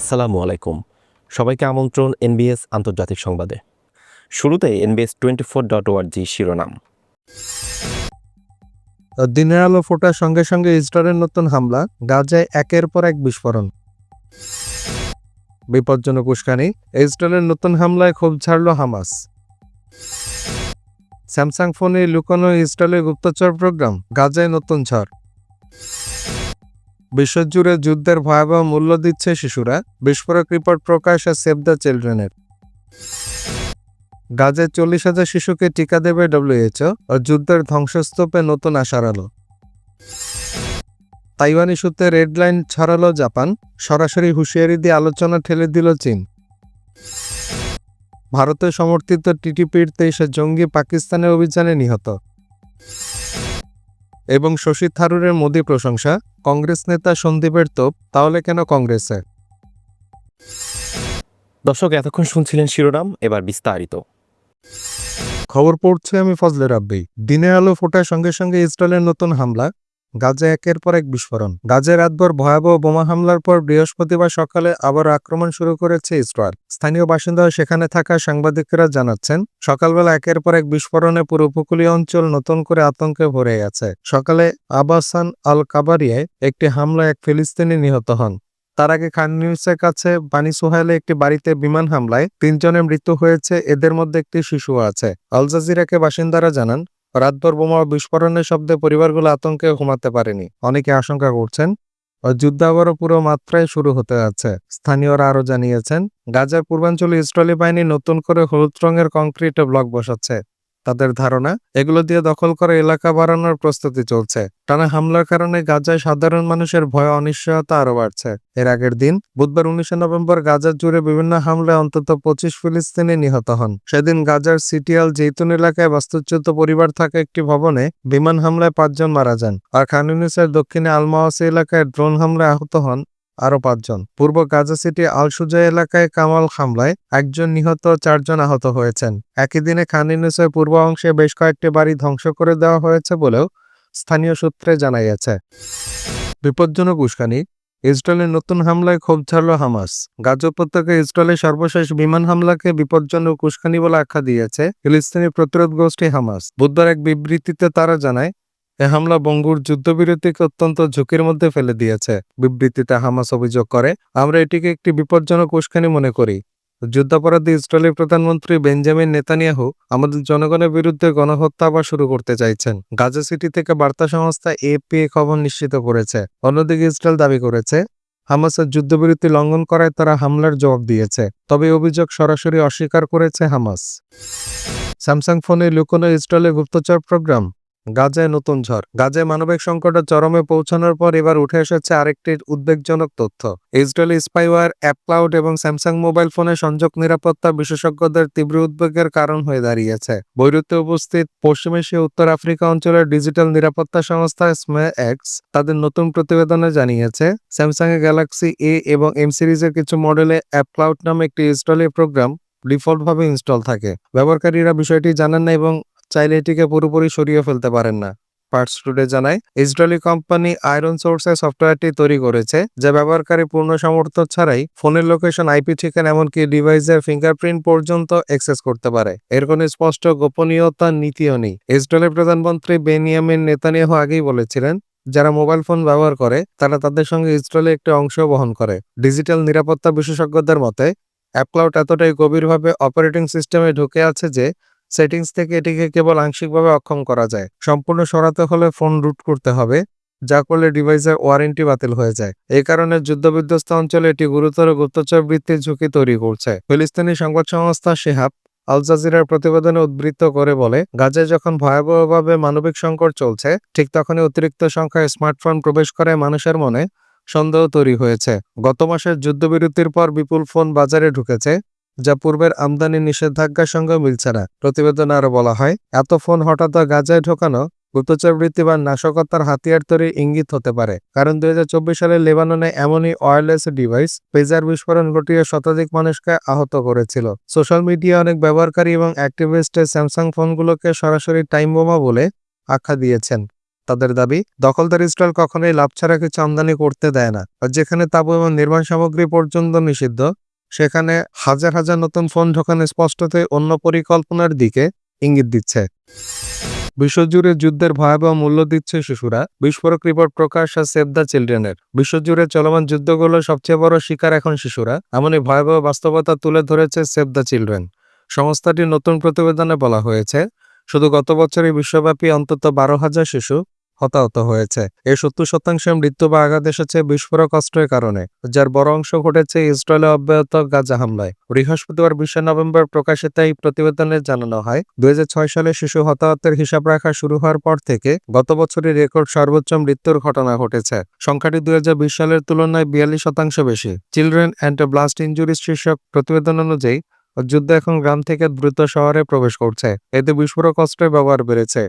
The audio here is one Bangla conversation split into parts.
আসসালামু আলাইকুম। সবাইকে আমন্ত্রণ এনবিএস আন্তর্জাতিক সংবাদে। শুরুতে NBS twenty four dot org শিরোনাম। দিনের আলো ফোটার সঙ্গে সঙ্গে ইসরায়েলের নতুন হামলা, গাজায় একের পর এক বিস্ফোরণ। বিপজ্জনক উস্কানি, ইসরায়েলের নতুন হামলায় ক্ষোভ ছাড়ল হামাস। স্যামসাং ফোনে লুকানো ইসরায়েলের গুপ্তচর প্রোগ্রাম, গাজায় নতুন ঝড়। বিশ্বজুড়ে যুদ্ধের ভয়াবহ মূল্য দিচ্ছে শিশুরা, বিস্ফোরক রিপোর্ট প্রকাশ আর সেভ দ্য চিলড্রেনের গাজে চল্লিশ হাজার শিশুকে টিকা দেবে ডব্লিউএইচও ও যুদ্ধের ধ্বংসস্তূপে নতুন আশার আলো। তাইওয়ান ইস্যুতে রেড লাইন ছড়ালো জাপান, সরাসরি হুঁশিয়ারি দিয়ে আলোচনা ঠেলে দিল চীন। ভারতে সমর্থিত টিটিপির তেইশে জঙ্গি পাকিস্তানের অভিযানে নিহত। এবং শশী থারুরের মোদী প্রশংসা কংগ্রেস নেতা সন্দীপের তোপ তাহলে কেন কংগ্রেসে? দর্শক এতক্ষণ শুনছিলেন শিরোনাম এবার বিস্তারিত। খবর পড়ছে আমি ফজলে রাব্বি। দিনের আলো ফোটার সঙ্গে সঙ্গে ইসরায়েলের নতুন হামলা গাজা একের পর এক বিস্ফোরণ। গাজায় রাতভর ভয়াবহ বোমা হামলার পর বৃহস্পতিবার সকালে আবার আক্রমণ শুরু করেছে ইসরায়েল। স্থানীয় বাসিন্দা সেখানে থাকা সাংবাদিকেরা জানাচ্ছেন, সকালবেলা একের পর এক বিস্ফোরণে পুরো উপকূলীয় অঞ্চল নতুন করে আতঙ্কে ভরে গেছে। সকালে আবাসান আল কাবারিয়ায় একটি হামলায় এক ফিলিস্তিনি নিহত হন। তার আগে খান নিউজের কাছে বানি সোহাইলে একটি বাড়িতে বিমান হামলায় তিনজনের মৃত্যু হয়েছে। এদের মধ্যে একটি শিশু আছে। আল জাজিরাকে বাসিন্দারা জানান রাতভর বোমা বিস্ফোরণের শব্দে পরিবারগুলো আতঙ্কে ঘুমাতে পারেনি। অনেকে আশঙ্কা করছেন যুদ্ধাবরও পুরো মাত্রায় শুরু হতে যাচ্ছে। স্থানীয়রা আরও জানিয়েছেন, গাজার পূর্বাঞ্চলে ইসরায়েলি বাহিনী নতুন করে হলুদ রঙের কংক্রিট ব্লক বসাচ্ছে। তাদের ধারণা, এগুলো দিয়ে দখল করা এলাকা বাড়ানোর প্রস্তুতি চলছে। টানা হামলার কারণে গাজায় সাধারণ মানুষের ভয় অনিশ্চয়তা আরও বাড়ছে। এর আগের দিন, বুধবার উনিশে নভেম্বর গাজার জুড়ে বিভিন্ন হামলায় অন্তত পঁচিশ ফিলিস্তিনি নিহত হন। সেদিন গাজার সিটিয়াল জেইতুন এলাকায় বাস্তুচ্যুত পরিবার থাকা একটি ভবনে বিমান হামলায় পাঁচজন মারা যান। আর খান ইউনিসের দক্ষিণে আলমাওয়াসি এলাকায় ড্রোন হামলায় আহত হন আরও পাঁচজন। পূর্ব গাজা সিটি আলসুজা এলাকায় কামাল হামলায় একজন নিহত, চারজন আহত হয়েছেন। একই দিনে খান ইউনিসের পূর্ব অংশে বেশ কয়েকটি বাড়ি ধ্বংস করে দেওয়া হয়েছে বলেও স্থানীয় সূত্রে জানা গেছে বিপজ্জনক উস্কানি ইসরায়েলের নতুন হামলায় ক্ষোভ ছাড়ল হামাস। গাজা উপত্যকায় ইসরায়েলের সর্বশেষ বিমান হামলাকে বিপজ্জনক উস্কানি বলে আখ্যা দিয়েছে ফিলিস্তিনি প্রতিরোধ গোষ্ঠী হামাস। বুধবার এক বিবৃতিতে তারা জানায় এ হামলা বঙ্গুর যুদ্ধবিরতিকে অত্যন্ত ঝুঁকির মধ্যে ফেলে দিয়েছে। বিবৃতিতে হামাস অভিযোগ করে, আমরা এটিকে একটি বিপজ্জনক উস্কানি মনে করি। যুদ্ধাপরাধী ইসরায়েলি প্রধানমন্ত্রী বেঞ্জামিন নেতানিয়াহু আমাদের জনগণের বিরুদ্ধে গণহত্যা আবার শুরু করতে চাইছেন। গাজা সিটি থেকে বার্তা সংস্থা এপি খবর নিশ্চিত করেছে। অন্যদিকে ইসরায়েল দাবি করেছে, হামাসের যুদ্ধবিরতি লঙ্ঘন করায় তারা হামলার জবাব দিয়েছে। তবে অভিযোগ সরাসরি অস্বীকার করেছে হামাস। স্যামসাং ফোনে লুকোনো ইসরায়েলের গুপ্তচর প্রোগ্রাম গাজায় নতুন ঝড়। গাজায় মানবিক সংকটের চরমে পৌঁছানোর পর এবার উঠে এসেছে আরেকটি উদ্বেগজনক তথ্য। ইসরায়েলি স্পাইওয়ার অ্যাপ ক্লাউড এবং স্যামসাং মোবাইল ফোনে সংযোগ নিরাপত্তা বিশেষজ্ঞদের তীব্র উদ্বেগের কারণ হয়ে দাঁড়িয়েছে। বৈরুতে উপস্থিত পশ্চিম এশিয়া, উত্তর আফ্রিকা অঞ্চলের ডিজিটাল নিরাপত্তা সংস্থা স্মে এক্স তাদের নতুন প্রতিবেদনে জানিয়েছে স্যামসাং এর গ্যালাক্সি এ এবং এম সিরিজের কিছু মডেলে অ্যাপ ক্লাউড নামে একটি ইসরায়েলি প্রোগ্রাম ডিফল্টভাবে ইনস্টল থাকে। ব্যবহারকারীরা বিষয়টি জানেন না এবং চাইলে এটিকে পুরোপুরি সরিয়ে ফেলতে পারেন না। পার্টস টুডে জানায়, ইসরায়েলি কোম্পানি আয়রন সোর্সের সফটওয়্যারটি তৈরি করেছে, যা ব্যবহারকারী পূর্ণ সামর্থ্য ছাড়াই ফোনের লোকেশন, আইপি ঠিকানা, এমনকি ডিভাইসের ফিঙ্গারপ্রিন্ট পর্যন্ত অ্যাক্সেস করতে পারে। এর কোনো স্পষ্ট গোপনীয়তা নীতিও নেই। ইসরায়েলের প্রধানমন্ত্রী বেনিয়ামিন নেতানিয়াহু আগেই বলেছিলেন, যারা মোবাইল ফোন ব্যবহার করে, তারা তাদের সঙ্গে ইসরায়েলের একটি অংশ বহন করে। ডিজিটাল নিরাপত্তা বিশেষজ্ঞদের মতে অ্যাপক্লাউড এতটাই গভীরভাবে অপারেটিং সিস্টেমে ঢুকে আছে যে সেটিংস থেকে এটিকে কেবল আংশিকভাবে অক্ষম করা যায়। সম্পূর্ণ সরাতে হলে ফোন রুট করতে হবে, যা করলে ডিভাইসের ওয়ারেন্টি বাতিল হয়ে যায়। এই কারণে যুদ্ধবিধ্বস্ত অঞ্চলে এটি গুরুতর গুপ্তচর বৃত্তির ঝুঁকি তৈরি করছে। ফিলিস্তিনি সংবাদ সংস্থা শেহাব আল জাজিরার প্রতিবেদনে উদ্বৃত্ত করে বলে, গাজায় যখন ভয়াবহভাবে মানবিক সংকট চলছে, ঠিক তখনই অতিরিক্ত সংখ্যায় স্মার্টফোন প্রবেশ করে মানুষের মনে সন্দেহ তৈরি হয়েছে। গত মাসের যুদ্ধবিরতির পর বিপুল ফোন বাজারে ঢুকেছে। যা পূর্বের আমদানি নিষেধাজ্ঞার সঙ্গে মিলছে না। প্রতিবেদনে আরও বলা হয়, এত ফোন হঠাৎ গাজায় ঢোকানো গুপ্তচরবৃত্তি বা নাশকতার হাতিয়ার তৈরি ইঙ্গিত হতে পারে। কারণ দুই সালে লেবাননে এমনই ওয়্যারলেস ডিভাইস পেজার বিস্ফোরণ ঘটিয়ে শতাধিক মানুষকে আহত করেছিল। সোশ্যাল মিডিয়া অনেক ব্যবহারকারী এবং অ্যাক্টিভিস্টে স্যামসাং ফোনগুলোকে সরাসরি টাইম বোমা বলে আখ্যা দিয়েছেন। তাদের দাবি, দখলদার ইসরায়েল কখনোই লাভ ছাড়া কিছু আমদানি করতে দেয় না, আর যেখানে তাবু এবং নির্মাণ সামগ্রী পর্যন্ত নিষিদ্ধ সেখানে হাজার হাজার নতুন ফোন ঢোকানো স্পষ্টতই অন্য পরিকল্পনার দিকে ইঙ্গিত দিচ্ছে। বিশ্বজুড়ে যুদ্ধের ভয়াবহ মূল্য দিচ্ছে শিশুরা। বিস্ফোরক রিপোর্ট প্রকাশ আর সেভ দ্য চিলড্রেনের। বিশ্বজুড়ে চলমান যুদ্ধগুলোর সবচেয়ে বড় শিকার এখন শিশুরা। এমনই ভয়াবহ বাস্তবতা তুলে ধরেছে সেভ দ্য চিলড্রেন। সংস্থাটির নতুন প্রতিবেদনে বলা হয়েছে, শুধু গত বছরই বিশ্বব্যাপী অন্তত বারো হাজার শিশু হতাহত হয়েছে। এর সত্তর শতাংশের মৃত্যু বা আঘাত এসেছে বিস্ফোরক অস্ত্রের কারণে, যার বড় অংশ ঘটেছে ইসরায়েলে অব্যাহত গাজা হামলায়। বৃহস্পতিবার বিশে নভেম্বর প্রকাশিত এই প্রতিবেদনে জানানো হয়, দুই হাজার ছয় সালে শিশু হতাহতের হিসাব রাখা শুরু হওয়ার পর থেকে গত বছরের রেকর্ড সর্বোচ্চ মৃত্যুর ঘটনা ঘটেছে। সংখ্যাটি দুই হাজার বিশ সালের তুলনায় বিয়াল্লিশ শতাংশ বেশি। চিলড্রেন অ্যান্ড ব্লাস্ট ইঞ্জুরিজ শীর্ষক প্রতিবেদন অনুযায়ী, যুদ্ধ এখন গ্রাম থেকে দ্রুত শহরে প্রবেশ করছে। এতে বিস্ফোরক অস্ত্রের ব্যবহার বেড়েছে।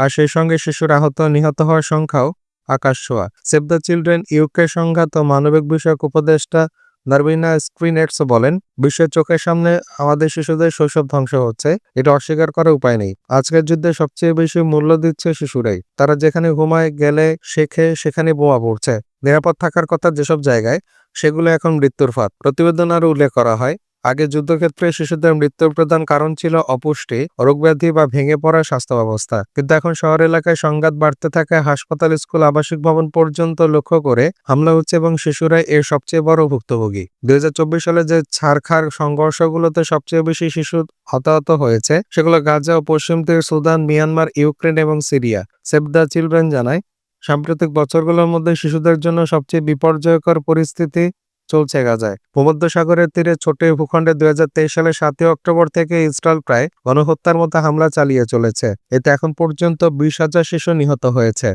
আর সেই সঙ্গে শিশুর আহত, নিহত হওয়ার সংখ্যাও আকাশ ছোঁয়া। সেভ দ্য চিলড্রেন ইউকে সংঘাত মানবিক বিষয়ক উপদেষ্টা নারবিনা স্ক্রিনেটস বলেন, বিশ্বের চোখের সামনে আমাদের শিশুদের শৈশব ধ্বংস হচ্ছে। এটা অস্বীকার করার উপায় নেই। আজকের যুদ্ধে সবচেয়ে বেশি মূল্য দিচ্ছে শিশুরাই। তারা যেখানে ঘুমায়, গেলে, শেখে, সেখানে বোয়া পড়ছে। নিরাপদ থাকার কথা যেসব জায়গায়, সেগুলো এখন মৃত্যুর ফাঁদ। প্রতিবেদন আরও উল্লেখ করা হয় আগে যুদ্ধক্ষেত্রে শিশুদের মৃত্যুর প্রধান কারণ ছিল অপুষ্টি, রোগব্যাধি বা ভেঙে পড়া স্বাস্থ্য ব্যবস্থা কিন্তু এখন শহর এলাকায় সংঘাত বাড়তে থাকে হাসপাতাল, স্কুল, আবাসিক ভবন পর্যন্ত লক্ষ্য করে হামলা হচ্ছে এবং শিশুরাই এর সবচেয়ে বড় ভুক্তভোগী। দুই হাজার চব্বিশ সালে যে ছারখার সংঘর্ষগুলোতে সবচেয়ে বেশি শিশু হতাহত হয়েছে, সেগুলো গাজা ও পশ্চিম তীর, সুদান, মিয়ানমার, ইউক্রেন এবং সিরিয়া। সেভ দ্য চিলড্রেন জানায়, সাম্প্রতিক বছরগুলোর মধ্যে শিশুদের জন্য সবচেয়ে বিপর্যয়কর পরিস্থিতি চলছে গাজায়। ভূমধ্যসাগরের তীরে ছোট ভূখণ্ডে দুই সালের সাতই অক্টোবর থেকে ইসরায়েল প্রায় গণহত্যার মতো হামলা চালিয়ে চলেছে। এতে এখন পর্যন্ত বিশ হাজার শিশু নিহত হয়েছে।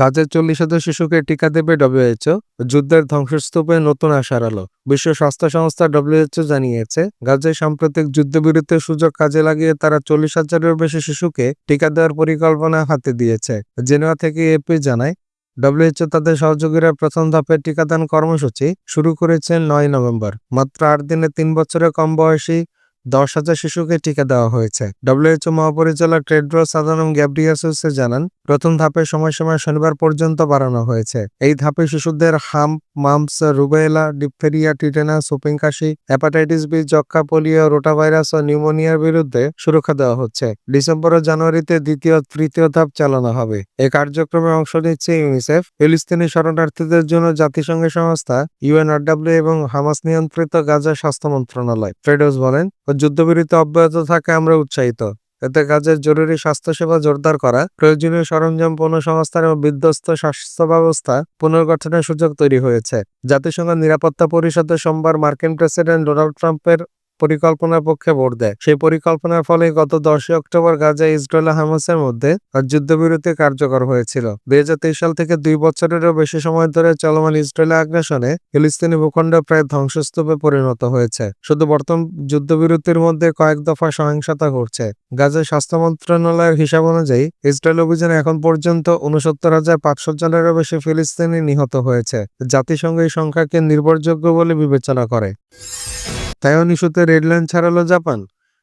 গাজের চল্লিশ হাজার শিশুকে টিকা দেবে ডব্লিউএইচও যুদ্ধের ধ্বংসস্তূপে নতুন আশার আলো। বিশ্ব স্বাস্থ্য সংস্থা ডব্লিউএইচও জানিয়েছে, গাজায় সাম্প্রতিক যুদ্ধবিরতির সুযোগ কাজে লাগিয়ে তারা চল্লিশ হাজারের বেশি শিশুকে টিকা দেওয়ার পরিকল্পনা হাতে দিয়েছে। জেনেভা থেকে এপি জানায় ডব্লিউএইচও তাদের সহযোগীরা প্রথম ধাপের টিকাদান কর্মসূচি শুরু করেছেন নয় নভেম্বর, মাত্র আট দিনে তিন বছরের কম বয়সী দশ হাজার শিশুকে টিকা দেওয়া হয়েছে। ডব্লিউএইচও মহাপরিচালক টেড্রোস আদানম গ্যাব্রিয়াসুসে জানান, প্রথম ধাপের সময়সীমা শনিবার পর্যন্ত বাড়ানো হয়েছে। এই ধাপে শিশুদের হাম, মামস, রুবেলা, ডিপথেরিয়া, টিটেনাস সুপিং কাশি হেপাটাইটিস বি যক্ষা পোলিও, রোটাভাইরাস ও নিউমোনিয়ার বিরুদ্ধে সুরক্ষা দেওয়া হচ্ছে। ডিসেম্বর ও জানুয়ারিতে দ্বিতীয়, তৃতীয় ধাপ চালানো হবে। এই কার্যক্রমে অংশ নিচ্ছে ইউনিসেফ। ফিলিস্তিনি শরণার্থীদের জন্য জাতিসংঘের সংস্থা, ইউএনআরডব্লিউ এবং হামাস নিয়ন্ত্রিত গাজা স্বাস্থ্য মন্ত্রণালয়। ফ্রেডোস বলেন যুদ্ধবিরতি অব্যাহত থাকে আমরা উৎসাহিত। এতে কাজের জরুরি স্বাস্থ্যসেবা জোরদার করা, প্রয়োজনীয় সরঞ্জাম পুনঃসংস্থান এবং বিধ্বস্ত স্বাস্থ্য ব্যবস্থা পুনর্গঠনের সুযোগ তৈরি হয়েছে। জাতিসংঘ নিরাপত্তা পরিষদে সোমবার মার্কিন প্রেসিডেন্ট ডোনাল্ড ট্রাম্পের পরিকল্পনার পক্ষে ভোট দেয়। সেই পরিকল্পনার ফলে গত দশই অক্টোবর গাজা ইসরায়েল হামাসের মধ্যে যুদ্ধবিরতি কার্যকর হয়েছিল। দুই সাল থেকে দুই বছরেরও বেশি সময় ধরে চলমান ইসরায়েলের আগ্রাসনে ফিলিস্তিনি ভূখণ্ড প্রায় ধ্বংসস্তূপে পরিণত হয়েছে। শুধু বর্তমান যুদ্ধবিরতির মধ্যে কয়েক দফা সহিংসতা ঘটছে। গাজার স্বাস্থ্য মন্ত্রণালয়ের হিসাব অনুযায়ী ইসরায়েল অভিযানে এখন পর্যন্ত উনসত্তর হাজার পাঁচশো জনেরও বেশি ফিলিস্তিনি নিহত হয়েছে। জাতিসংঘ এই সংখ্যাকে নির্ভরযোগ্য বলে বিবেচনা করে। তাইওয়ান রেডলাইন ছাড়ালো জাপান।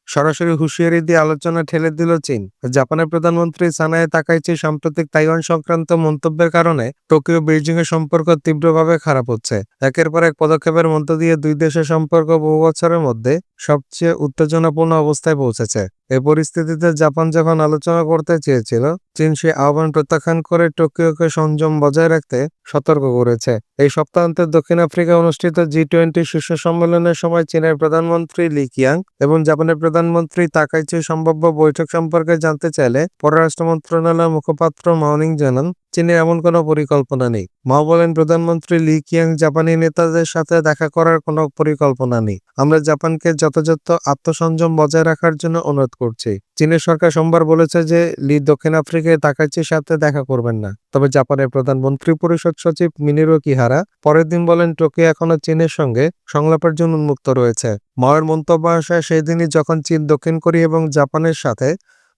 সরাসরি হুঁশিয়ারি দিয়ে আলোচনা ঠেলে দিল চীন। জাপানের প্রধানমন্ত্রী সানায় তাকাইচি সাম্প্রতিক তাইওয়ান সংক্রান্ত মন্তব্যের কারণে টোকিও বেইজিং এর সম্পর্ক তীব্রভাবে খারাপ হচ্ছে। একের পর এক পদক্ষেপের মধ্য দিয়ে দুই দেশের সম্পর্ক বহু বছরের মধ্যে সবচেয়ে উত্তেজনাপূর্ণ অবস্থায় পৌঁছেছে। এই পরিস্থিতিতে জাপান যখন আলোচনা করতে চেয়েছিল, চীন সে আহ্বান প্রত্যাখ্যান করে টোকিওকে সংযম বজায় রাখতে সতর্ক করেছে। এই সপ্তাহান্তে দক্ষিণ আফ্রিকা অনুষ্ঠিত জি টোয়েন্টি শীর্ষ সম্মেলনের সময় চীনের প্রধানমন্ত্রী লি কিয়াং এবং জাপানের প্রধানমন্ত্রী তাকাইচি সম্ভাব্য বৈঠক সম্পর্কে জানতে চাইলে পররাষ্ট্র মন্ত্রণালয়ের মুখপাত্র মাউনিং জানান চীনের এমন কোনো পরিকল্পনা নেই। মা বলেন, প্রধানমন্ত্রী লি কিয়াং জাপানি নেতাদের সাথে দেখা করার কোনো পরিকল্পনা নেই। আমরা জাপানকে যথাযথ আত্মসংযম বজায় রাখার জন্য অনুরোধ করছি। চীনের সরকার সোমবার বলেছে যে, লি দক্ষিণ আফ্রিকায় তাকাইচির সাথে দেখা করবেন না। তবে জাপানের প্রধানমন্ত্রী পরিষদ সচিব মিনিরো কিহারা পরের দিন বলেন, টোকিও এখনও চীনের সঙ্গে সংলাপের জন্য উন্মুক্ত রয়েছে। মাওয়ের মন্তব্য আসে সেই দিনই যখন চীন দক্ষিণ কোরিয়া এবং জাপানের সাথে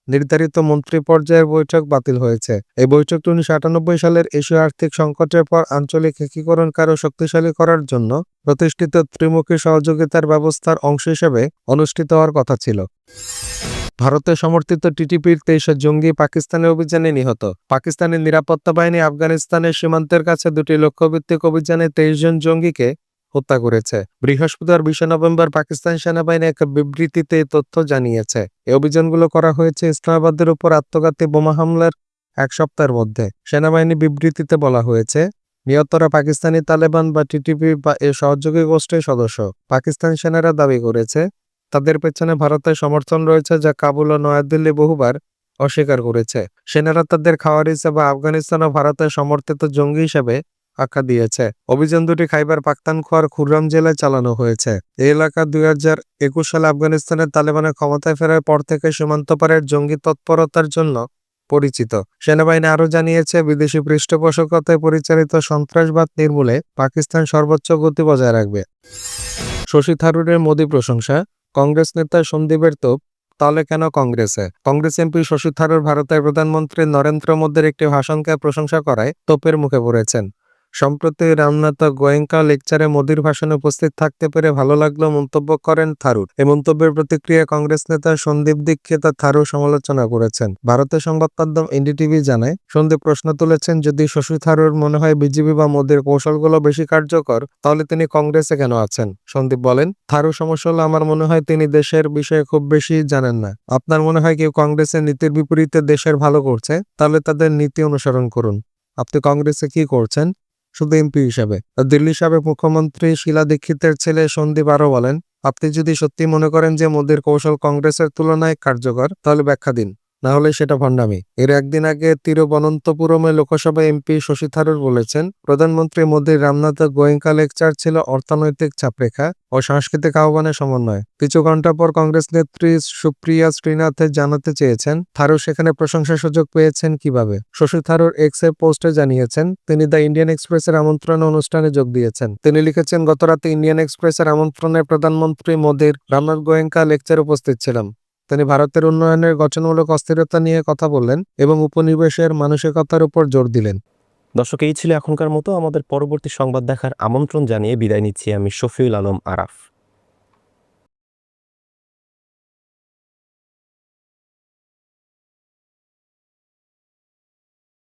নির্ধারিত মন্ত্রী পর্যায়ের বৈঠক বাতিল হয়েছে। এই বৈঠকটি উনিশশো আটানব্বই সালের এশীয় আর্থিক সংকটের পর আঞ্চলিক একীকরণকে আরও শক্তিশালী করার জন্য প্রতিষ্ঠিত ত্রিমুখী সহযোগিতার ব্যবস্থার অংশ হিসেবে অনুষ্ঠিত হওয়ার কথা ছিল। ভারতের সমর্থিত টিটিপির তেইশ জঙ্গি পাকিস্তানের অভিযানে নিহত। পাকিস্তানের নিরাপত্তা বাহিনী আফগানিস্তানের সীমান্তের কাছে দুটি লক্ষ্যভিত্তিক অভিযানে তেইশ জন জঙ্গিকে হত্যা করেছে। বৃহস্পতিবার বিশে নভেম্বর পাকিস্তান সেনাবাহিনী এক বিবৃতিতে তথ্য জানিয়েছে। এই অভিযানগুলো করা হয়েছে ইসলামাবাদের উপর আত্মঘাতী বোমা হামলার এক সপ্তাহের মধ্যে। সেনাবাহিনী বিবৃতিতে বলা হয়েছে, নিহতরা পাকিস্তানি তালেবান বা টিটিপি বা এর সহযোগী গোষ্ঠীর সদস্য। পাকিস্তান সেনারা দাবি করেছে, তাদের পেছনে ভারতের সমর্থন রয়েছে যা কাবুল ও নয়াদিল্লি বহুবার অস্বীকার করেছে। সেনারা তাদের খাওয়ার হিসেবে আফগানিস্তান ও ভারতের সমর্থিত জঙ্গি হিসেবে আখ্যা দিয়েছে। অভিযান দুটি খাইবার পাখতানখোয়ার খুররাম জেলায় চালানো হয়েছে। এই এলাকা দুই হাজার একুশ সালে আফগানিস্তানের তালেবানের ক্ষমতায় ফেরার পর থেকে সীমান্ত পারের জঙ্গি তৎপরতার জন্য পরিচিত। সেনাবাহিনী আরও জানিয়েছে, বিদেশি পৃষ্ঠপোষকতায় পরিচালিত সন্ত্রাসবাদ নির্মূলে পাকিস্তান সর্বোচ্চ গতি বজায় রাখবে। শশী থারুরের মোদী প্রশংসা, কংগ্রেস নেতা সন্দীপের তোপ, তাহলে কেন কংগ্রেসে? কংগ্রেস এমপি শশী থারুর ভারতের প্রধানমন্ত্রী নরেন্দ্র মোদীর একটি ভাষণকে প্রশংসা করায় তোপের মুখে পড়েছেন। সম্প্রতি রামনাথ গোয়েঙ্কা লেকচারে মোদীর ভাষণে উপস্থিত থাকতে পেরে ভালো লাগল মন্তব্য করেন থারুর। এই মন্তব্যের প্রতিক্রিয়া কংগ্রেস নেতা সন্দীপ দীক্ষিত থারুর সমালোচনা করেছেন। ভারতের সংবাদ মাধ্যম এনডিটিভি জানায়, সন্দীপ প্রশ্ন তুলেছেন, যদি শশী থারুর মনে হয় বিজেপি বা মোদীর কৌশলগুলো বেশি কার্যকর, তাহলে তিনি কংগ্রেসে কেন আছেন? সন্দীপ বলেন থারু সমস্যা হলো আমার মনে হয় তিনি দেশের বিষয়ে খুব বেশি জানেন না। আপনার মনে হয় কেউ কংগ্রেসের নীতির বিপরীতে দেশের ভালো করছে? তাহলে তাদের নীতি অনুসরণ করুন। আপনি কংগ্রেসে কি করছেন? শুধু এমপি হিসাবে। দিল্লি সাবেক মুখ্যমন্ত্রী শিলা দীক্ষিতের ছেলে সন্দীপ আরও বলেন, আপনি যদি সত্যি মনে করেন যে মোদীর কৌশল কংগ্রেসের তুলনায় কার্যকর, তাহলে ব্যাখ্যা দিন। না হলে সেটা ভণ্ডামি। এর একদিন আগে তিরুবনন্তপুরমে লোকসভা এমপি শশী থারুর বলেছেন, প্রধানমন্ত্রী মোদীর রামনাথ গোয়েঙ্কা লেকচার ছিল অর্থনৈতিক চাপরেখা ও সাংস্কৃতিক আহ্বানের সমন্বয়। কিছু ঘণ্টা পর কংগ্রেস নেত্রী সুপ্রিয়া শ্রীনাথে জানাতে চেয়েছেন থারুর সেখানে প্রশংসার সুযোগ পেয়েছেন কীভাবে? শশী থারুর এক্স এ পোস্টে জানিয়েছেন, তিনি দ্য ইন্ডিয়ান এক্সপ্রেসের আমন্ত্রণ অনুষ্ঠানে যোগ দিয়েছেন। তিনি লিখেছেন, গতরাতে ইন্ডিয়ান এক্সপ্রেসের আমন্ত্রণে প্রধানমন্ত্রী মোদীর রামনাথ গোয়েঙ্কা লেকচার উপস্থিত ছিলাম। তিনি ভারতের উন্নয়নের গঠনমূলক অস্থিরতা নিয়ে কথা বললেন এবং উপনিবেশের মানসিকতার উপর জোর দিলেন। দর্শক, এই ছিল এখনকার মতো। আমাদের পরবর্তী সংবাদ দেখার আমন্ত্রণ জানিয়ে বিদায় নিচ্ছি আমি শফিউল আলম আরাফ।